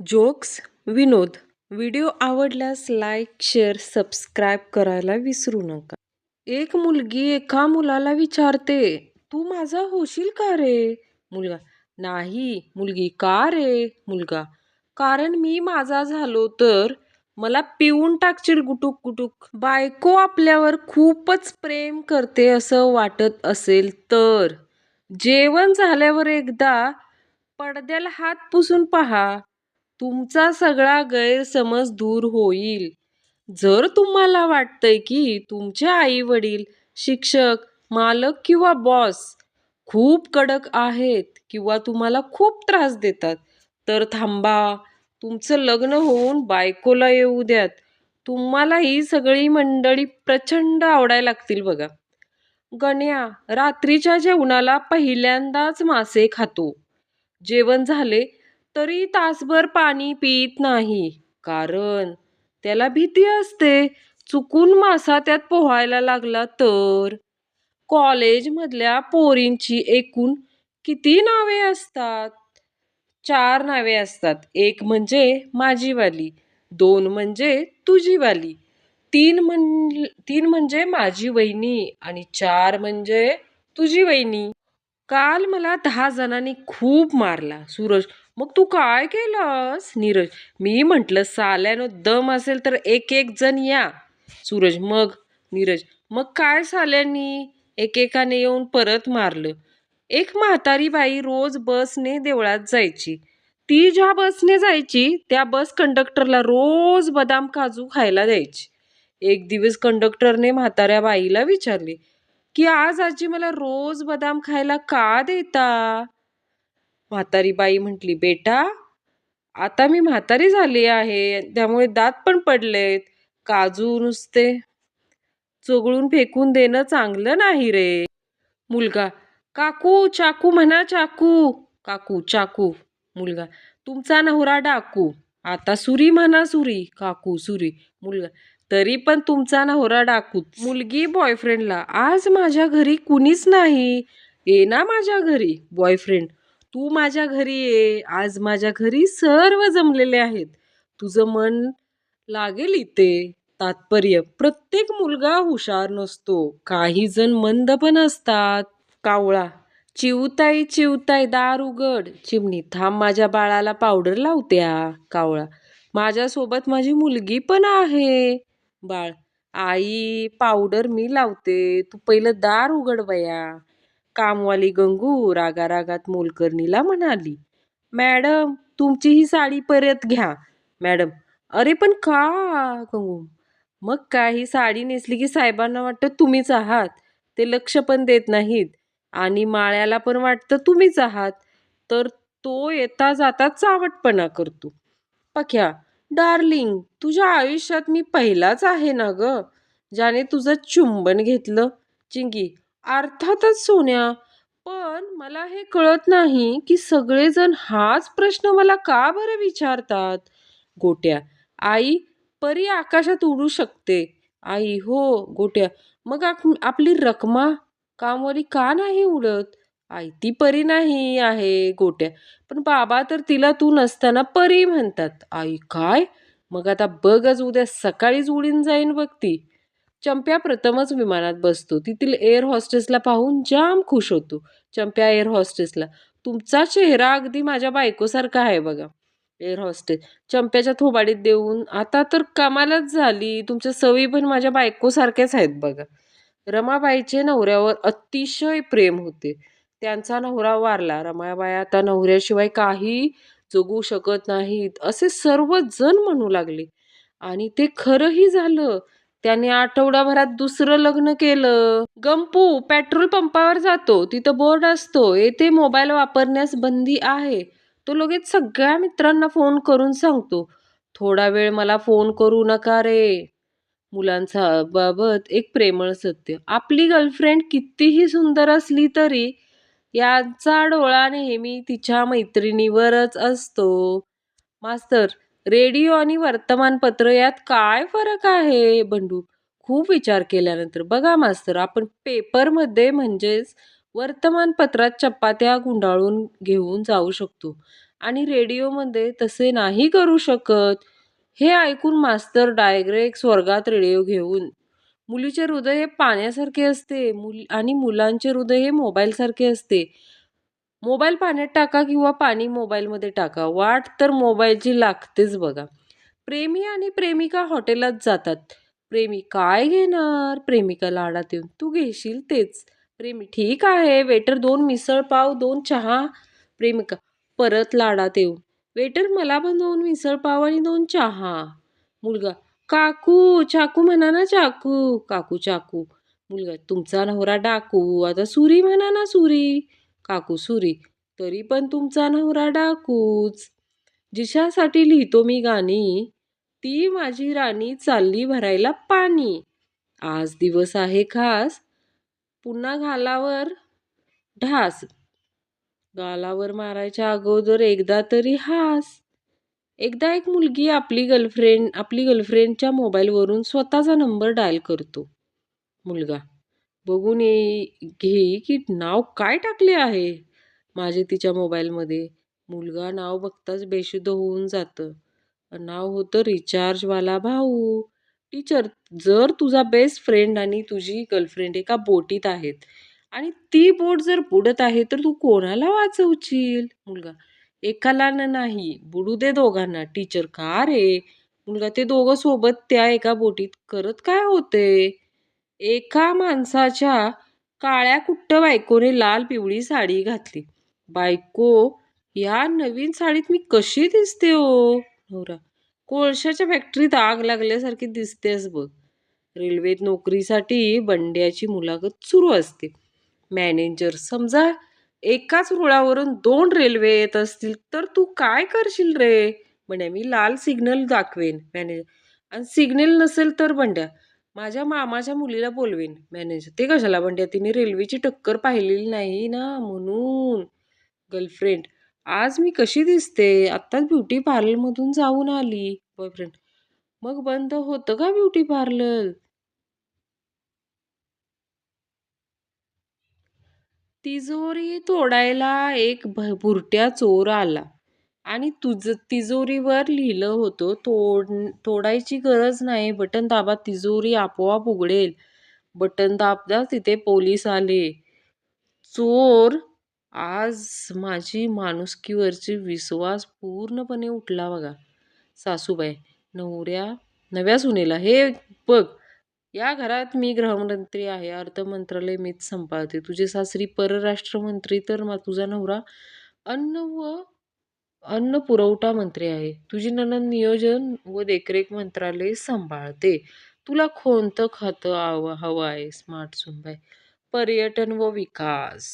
Jokes विनोद. Video आवडल्यास like share subscribe करायला विसरू नका. एक मुलगी एका मुलाला विचारते तू माझा होशील का रे? मुलगा नाही मुलगी का रे? मुलगा कारण मी माझा झालो तर मला पिऊन टाकशील गुटुक गुटुक. बायको आपल्यावर खूपच प्रेम करते असं वाटत असेल तर. जेवण झाल्यावर एकदा पडद्याला हात पुसून पहा. तुमचा सगळा गैरसमज दूर होईल. जर तुम्हाला वाटतंय की तुमचे आई वडील शिक्षक मालक किंवा बॉस खूप कडक आहेत किंवा तुम्हाला खूप त्रास देतात तर थांबा. तुमचं लग्न होऊन बायकोला येऊ द्यात. तुम्हाला ही सगळी मंडळी प्रचंड आवडायला लागतील बघा. गण्या रात्रीच्या जेवणाला पहिल्यांदाच मासे खातो. जेवण झाले तरी तासभर पाणी पित नाही. कारण त्याला भीती असते. चुकून मासा त्यात पोहायला लागला तर? कॉलेजमधल्या पोरींची एकूण किती नावे असतात? चार नावे असतात. एक म्हणजे माझीवाली दोन म्हणजे तुझीवाली तीन म्हण तीन म्हणजे माझी वहिनी आणि चार म्हणजे तुझी वहिनी. काल मला दहा जणांनी खूप मारला. सूरज मग तू काय केलंस? नीरज मी म्हटलं साल्यानो दम असेल तर एक एक जण या. सूरज मग? नीरज मग काय साल्यांनी? एकेकाने येऊन परत मारलं. एक म्हातारी बाई रोज बसने देवळात जायची. ती ज्या बसने जायची त्या बस कंडक्टरला रोज बदाम काजू खायला द्यायची. एक दिवस कंडक्टरने म्हाताऱ्या बाईला विचारले की आज आजी मला रोज बदाम खायला का देता? म्हातारी बाई म्हटली बेटा आता मी म्हातारी झाली आहे त्यामुळे दात पण पडलेत काजू नुसते. चोगळून फेकून देणं चांगलं नाही रे. मुलगा काकू चाकू म्हणा चाकू. काकू चाकू. मुलगा तुमचा नवरा डाकू. आता सुरी म्हणा सुरी काकू सुरी. मुलगा तरी पण तुमचा नवरा डाकू. मुलगी बॉयफ्रेंडला आज माझ्या घरी कुणीच नाही. ये ना माझ्या घरी बॉयफ्रेंड तू माझ्या घरी ये. आज माझ्या घरी सर्व जमलेले आहेत. तुझं मन लागेल इथे. तात्पर्य प्रत्येक मुलगा हुशार नसतो. काही जण मंद पण असतात. कावळा चिवताई चिवताई दार उघड. चिमणी थांब माझ्या बाळाला पावडर लावत्या. कावळा माझ्यासोबत माझी मुलगी पण आहे. बाळ आई पावडर मी लावते. तू पहिलं दार उघड बया. कामवाली गंगू रागा रागात मोलकर्णीला म्हणाली मॅडम तुमची ही साडी परत घ्या. मॅडम. अरे पण का? गंगू मग काय? ही साडी नेसली की साहेबांना वाटतं तुम्हीच आहात. ते लक्ष पण देत नाहीत आणि माळ्याला पण वाटतं तुम्हीच आहात. तर तो येता जाता चावटपणा करतो. पख्या डार्लिंग तुझ्या आयुष्यात मी पहिलाच आहे ना ग ज्याने तुझं चुंबन घेतलं. चिंगी अर्थातच सोन्या पण मला हे कळत नाही की सगळेजण हाच प्रश्न मला का बरं विचारतात? गोट्या आई परी आकाशात उडू शकते. आई हो गोट्या मग आपली रकमा कामवाली का नाही उडत? आई ती परी नाही आहे गोट्या पण बाबा तर तिला तू नसताना परी म्हणतात. आई काय? मग आता बघच उद्या सकाळीच उडीन जाईन बघ ती. चंप्या प्रथमच विमानात बसतो. तिथील एअर हॉस्टेसला पाहून जाम खुश होतो. चंप्या एअर हॉस्टेसला तुमचा चेहरा अगदी माझ्या बायकोसारखा आहे बघा. एअर हॉस्टेस चंप्याच्या थोबाडीत देऊन आता तर कमालच झाली. तुमच्या सवयी पण माझ्या बायकोसारख्याच आहेत बघा. रमाबाईचे नवऱ्यावर अतिशय प्रेम होते. त्यांचा नवरा वारला. रमाबाई आता नवऱ्याशिवाय काही जगू शकत नाहीत असे सर्वजण म्हणू लागले. आणि ते खरंही झालं. त्याने आठवडाभरात दुसरं लग्न केलं. गंपू पेट्रोल पंपावर जातो. तिथं बोर्ड असतो. येथे मोबाईल वापरण्यास बंदी आहे. तो लगेच सगळ्या मित्रांना फोन करून सांगतो. थोडा वेळ मला फोन करू नका रे. मुलांचा बाबत एक प्रेमळ सत्य. आपली गर्लफ्रेंड कितीही सुंदर असली तरी यांचा डोळा नेहमी तिच्या मैत्रिणीवरच असतो. मास्तर रेडिओ आणि वर्तमानपत्र यात काय फरक आहे? बंडू खूप विचार केल्यानंतर. बघा मास्तर आपण पेपरमध्ये म्हणजेच वर्तमानपत्रात चपात्या गुंडाळून घेऊन जाऊ शकतो आणि रेडिओमध्ये तसे नाही करू शकत. हे ऐकून मास्तर डायग्रेक स्वर्गात रेडिओ घेऊन. मुलीचे हृदय हे पाण्यासारखे असते. मुल आणि मुलांचे हृदय हे मोबाईलसारखे असते. मोबाईल पाण्यात टाका किंवा पाणी मोबाईलमध्ये टाका. वाट तर मोबाईलची लागतेच बघा. प्रेमी आणि प्रेमिका हॉटेलात जातात. प्रेमी काय घेणार? प्रेमिका लाडात येऊन. तू घेशील तेच. प्रेमी ठीक आहे. वेटर दोन मिसळ पाव दोन चहा. प्रेमिका परत लाडात येऊन. वेटर मला पण दोन मिसळ पाव आणि दोन चहा. मुलगा काकू चाकू म्हणा ना चाकू. काकू चाकू. मुलगा तुमचा नवरा डाकू. आता सुरी म्हणा ना सुरी. काकू सुरी तरी पण तुमचा नवरा डाकूच. जिशासाठी लिहितो मी गाणी ती माझी राणी चालली भरायला पाणी. आज दिवस आहे खास पुन्हा घालावर ढास. गालावर मारायच्या अगोदर एकदा तरी हास. एकदा एक मुलगी आपली गर्लफ्रेंड आपली गर्लफ्रेंडच्या मोबाईलवरून स्वतःचा नंबर डायल करतो. मुलगा बघून ये घे की नाव काय टाकले आहे? माझे तिच्या मोबाईलमध्ये. मुलगा नाव बघताच बेशुद्ध होऊन जातं. नाव होतं रिचार्जवाला भाऊ. टीचर जर तुझा बेस्ट फ्रेंड आणि तुझी गर्लफ्रेंड एका बोटीत आहेत आणि ती बोट जर बुडत आहे तर तू कोणाला वाचवशील? मुलगा एकाला नाही बुडू दे दोघांना. टीचर का रे? मुलगा ते दोघं सोबत त्या एका बोटीत करत काय होते? एका माणसाच्या काळ्या कुट्ट बायकोने लाल पिवळी साडी घातली. बायको या नवीन साडीत मी कशी दिसते हो? नवरा कोळशाच्या फॅक्टरीत आग लागल्यासारखी दिसतेस बघ. रेल्वेत नोकरीसाठी बंड्याची मुलाखत सुरू असते. मॅनेजर समजा एकाच रुळावरून दोन रेल्वे येत असतील तर तू काय करशील रे? बंड्या मी लाल सिग्नल दाखवेन मॅनेजर. आणि सिग्नल नसेल तर बंड्या माझ्या मामाच्या मुलीला बोलवेन मॅनेजर ते कशाला बंड्या तिने रेल्वेची टक्कर पाहिलेली नाही ना म्हणून. गर्लफ्रेंड आज मी कशी दिसते? आत्ताच ब्युटी पार्लरमधून जाऊन आली. बॉयफ्रेंड मग बंद होतं का ब्युटी पार्लर तिजोरी तोडायला एक भ बुरट्या चोर आला. आणि तुझ तिजोरीवर लिहिलं होतं तोड तोडायची गरज नाही बटन दाबा तिजोरी आपोआप उघडेल. बटन दाबदा तिथे पोलीस आले. चोर आज माझी माणुसकीवरची विश्वास पूर्णपणे उठला बघा. सासूबाई नवऱ्या नव्या सुनेला हे बघ या घरात मी गृहमंत्री आहे अर्थ मंत्रालय मीच सांभाळते. तुझे सासरी परराष्ट्र मंत्री तर मा तुझा नवरा अन्न व अन्न पुरवठा मंत्री आहे. तुझी ननंद नियोजन व देखरेख मंत्रालय सांभाळते. तुला कोणतं खातं आव हवं आहे? स्मार्ट सुनबाई. पर्यटन व विकास.